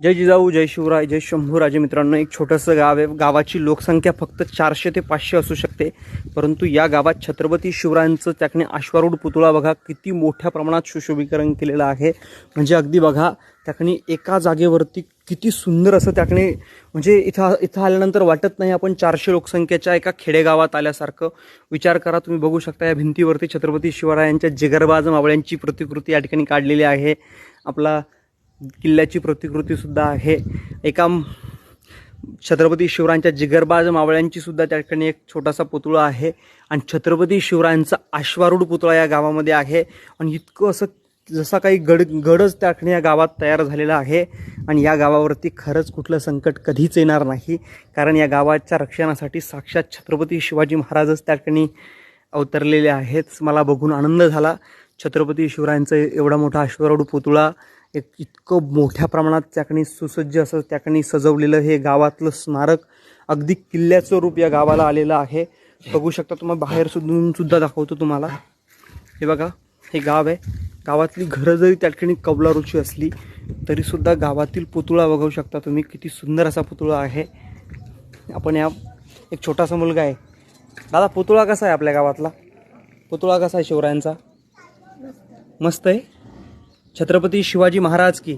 जय जिजाऊ जय शिवराय जय शंभूराजे मित्रांनो एक छोटंसं गाव आहे. गावाची लोकसंख्या फक्त चारशे ते पाचशे असू शकते. परंतु या गावात छत्रपती शिवरायांचं त्याकडे अश्वारूढ पुतळा बघा किती मोठ्या प्रमाणात सुशोभीकरण केलेलं आहे. म्हणजे अगदी बघा त्याकडे एका जागेवरती किती सुंदर असं त्याकडे म्हणजे इथं इथं आल्यानंतर वाटत नाही आपण चारशे लोकसंख्येच्या एका खेडेगावात आल्यासारखं. विचार करा तुम्ही बघू शकता या भिंतीवरती छत्रपती शिवरायांच्या जिगरबाज मावळ्यांची प्रतिकृती या ठिकाणी काढलेली आहे. आपला किल्ल्याची प्रतिकृती सुद्धा आहे. एका छत्रपती शिवरायांच्या जिगरबाज मावळ्यांची सुद्धा त्या ठिकाणी एक छोटासा पुतळा आहे. आणि छत्रपती शिवरायांचा अश्वारूढ पुतळा या गावामध्ये आहे. आणि इतकं असं जसा काही गड गडच त्या ठिकाणी या गावात तयार झालेला आहे. आणि या गावावरती खरंच कुठलं संकट कधीच येणार नाही. कारण या गावाच्या रक्षणासाठी साक्षात छत्रपती शिवाजी महाराजच त्या ठिकाणी अवतरलेले आहेत. मला बघून आनंद झाला. छत्रपती शिवरायांचं एवढा मोठा अश्वारूढ पुतळा एक इतकं मोठ्या प्रमाणात त्याकणी सुसज्ज असं त्याकणी सजवलेलं हे गावातलं स्मारक अगदी किल्ल्याचं रूप या गावाला आलेलं आहे. बघू शकता तुम्हाला बाहेर सुद्धा सुद्धा दाखवतो तुम्हाला. हे बघा हे गाव आहे. गावातली घरं जरी त्या ठिकाणी कौलारुची असली तरीसुद्धा गावातील पुतळा बघू शकता तुम्ही. किती सुंदर असा पुतळा आहे. आपण या एक छोटासा मुलगा आहे. दादा पुतळा कसा आहे आपल्या गावातला? पुतळा कसा आहे शिवरायांचा? मस्त आहे. छत्रपती शिवाजी महाराज की.